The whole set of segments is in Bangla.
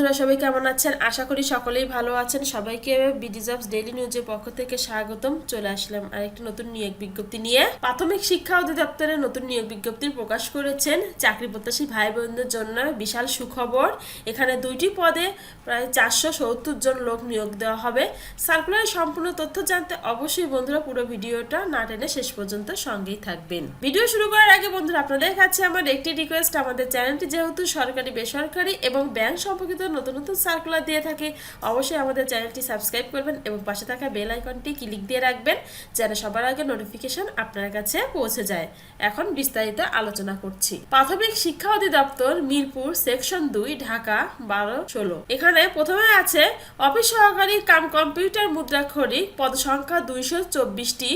বন্ধুরা, সবাই কেমন আছেন? আশা করি সকলেই ভালো আছেন। সবাইকে বিডি ডেইলি নিউজের পক্ষ থেকে স্বাগতম। চলে আসলাম আর একটি নতুন নিয়োগ বিজ্ঞপ্তি নিয়ে। প্রাথমিক শিক্ষা অধিদপ্তরে নতুন নিয়োগ বিজ্ঞপ্তি প্রকাশ করেছেন চাকরি প্রত্যাশী ভাই বোনদের জন্য বিশাল সুখবর। এখানে দুইটি পদে প্রায় চারশো সত্তর জন লোক নিয়োগ দেওয়া হবে। সার্কুলারের সম্পূর্ণ তথ্য জানতে অবশ্যই বন্ধুরা পুরো ভিডিওটা না টেনে শেষ পর্যন্ত সঙ্গেই থাকবেন। ভিডিও শুরু করার আগে বন্ধুরা, আপনাদের কাছে আমার একটি রিকোয়েস্ট আমাদের চ্যানেলটি যেহেতু সরকারি বেসরকারি এবং ব্যাংক সম্পর্কিত নতুন নতুন সার্কুলার দিয়ে থাকে, অবশ্যই আমাদের চ্যানেলটি সাবস্ক্রাইব করবেন এবং পাশে থাকা বেল আইকনটি ক্লিক দিয়ে রাখবেন, যেন সবার আগে নোটিফিকেশন আপনার কাছে পৌঁছে যায়। এখন বিস্তারিত আলোচনা করছি। প্রাথমিক শিক্ষা অধিদপ্তর মিরপুর সেকশন দুই, ঢাকা, বারো, ষোলো। এখানে প্রথমে আছে, অফিস সহকারী কাম কম্পিউটার মুদ্রাক্ষরিক, পদ সংখ্যা দুইশো চব্বিশটি,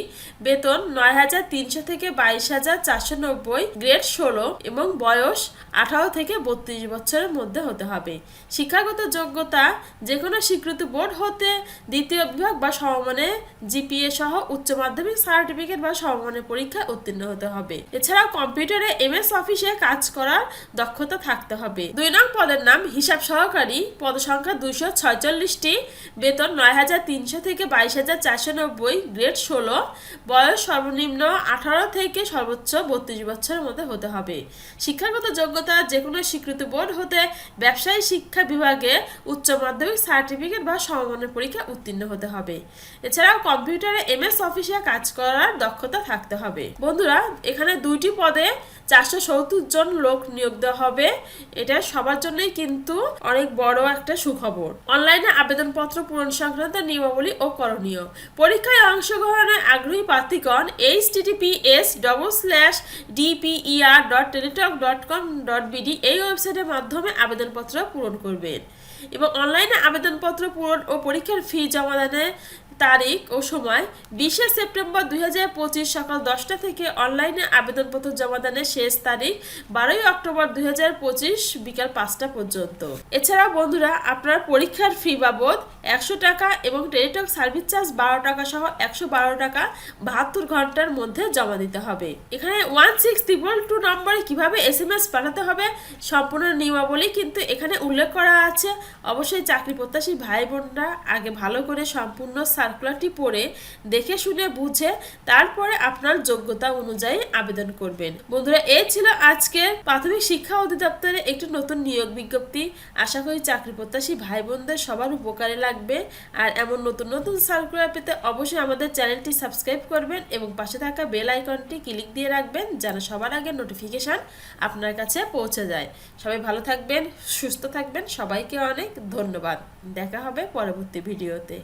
বেতন নয় হাজার তিনশো থেকে বাইশ হাজার চারশো নব্বই গ্রেড ষোলো এবং বয়স আঠারো থেকে বত্রিশ বছরের মধ্যে হতে হবে। শিক্ষাগত যোগ্যতা যে কোনো স্বীকৃত বোর্ড হতে দ্বিতীয় বিভাগ বা সমমানে জিপিএ সহ উচ্চ মাধ্যমিক সার্টিফিকেট বা সমমানের পরীক্ষায় উত্তীর্ণ হতে হবে। এছাড়াও কম্পিউটারে এমএস অফিসে কাজ করার দক্ষতা থাকতে হবে। দুই নং পদের নাম হিসাব সহকারী। পদ সংখ্যা দুইশো ছয়চল্লিশটি। বেতন নয় হাজার তিনশো থেকে বাইশ হাজার চারশো নব্বই। গ্রেড ষোলো। বয়স সর্বনিম্ন আঠারো থেকে সর্বোচ্চ বত্রিশ বছরের মধ্যে হতে হবে। শিক্ষাগত যোগ্যতা যে কোনো স্বীকৃত বোর্ড হতে ব্যবসায়ী শিক্ষা বিভাগে উচ্চ মাধ্যমিক সার্টিফিকেট বা সমমানের পরীক্ষা উত্তীর্ণ হতে হবে। এছাড়াও কম্পিউটারে এম এস অফিসে কাজ করার দক্ষতা থাকতে হবে। বন্ধুরা, এখানে দুইটি পদে চারশো সত্তর জন লোক নিয়োগ দেওয়া হবে। এটা সবার জন্যই কিন্তু অনেক বড় একটা সুখবর। অনলাইনে আবেদনপত্র পূরণ সংক্রান্ত নিয়মাবলী ও করণীয়। পরীক্ষায় অংশগ্রহণে আগ্রহী প্রার্থীগণ H TTPS double slash DPER dot Teletalk dot com dot BD এই ওয়েবসাইটের মাধ্যমে আবেদনপত্র পূরণ করবেন। এবং অনলাইনে আবেদনপত্র পূরণ ও পরীক্ষার ফি জমা দানের তারিখ ও সময় বিশে সেপ্টেম্বর দুই হাজার পঁচিশ সকাল দশটা থেকে অনলাইনে আবেদনপত্র জমা দানের শেষ তারিখ বারোই অক্টোবর দুই হাজার পঁচিশ বিকাল পাঁচটা পর্যন্ত। এছাড়া বন্ধুরা, আপনার পরীক্ষার ফি বাবদ একশো টাকা এবং টেলিটক সার্ভিস চার্জ বারো টাকা সহ একশো বারো টাকা বাহাত্তর ঘণ্টার মধ্যে জমা দিতে হবে। এখানে ওয়ান সিক্স ট্রিপল টু নম্বরে কীভাবে এস এম এস পাঠাতে হবে সম্পূর্ণ নিয়মাবলী কিন্তু এখানে উল্লেখ করা আছে। অবশ্যই চাকরি প্রত্যাশী ভাই বোনরা আগে ভালো করে সম্পূর্ণ সার্কুলারটি পড়ে দেখে শুনে বুঝে তারপরে আপনার যোগ্যতা অনুযায়ী আবেদন করবেন। বন্ধুরা এই ছিল আজকে প্রাথমিক শিক্ষা অধিদপ্তরে একটি নতুন নিয়োগ বিজ্ঞপ্তি। আশা করি চাকরি প্রত্যাশী ভাই বোনদের সবার উপকারে লাগবে। আর এমন নতুন নতুন সার্কুলার পেতে অবশ্যই আমাদের চ্যানেলটি সাবস্ক্রাইব করবেন এবং পাশে থাকা বেল আইকনটি ক্লিক দিয়ে রাখবেন যেন সবার আগে নোটিফিকেশন আপনার কাছে পৌঁছে যায়। সবাই ভালো থাকবেন, সুস্থ থাকবেন। সবাইকে অনেক ধন্যবাদ। দেখা হবে পরবর্তী ভিডিওতে।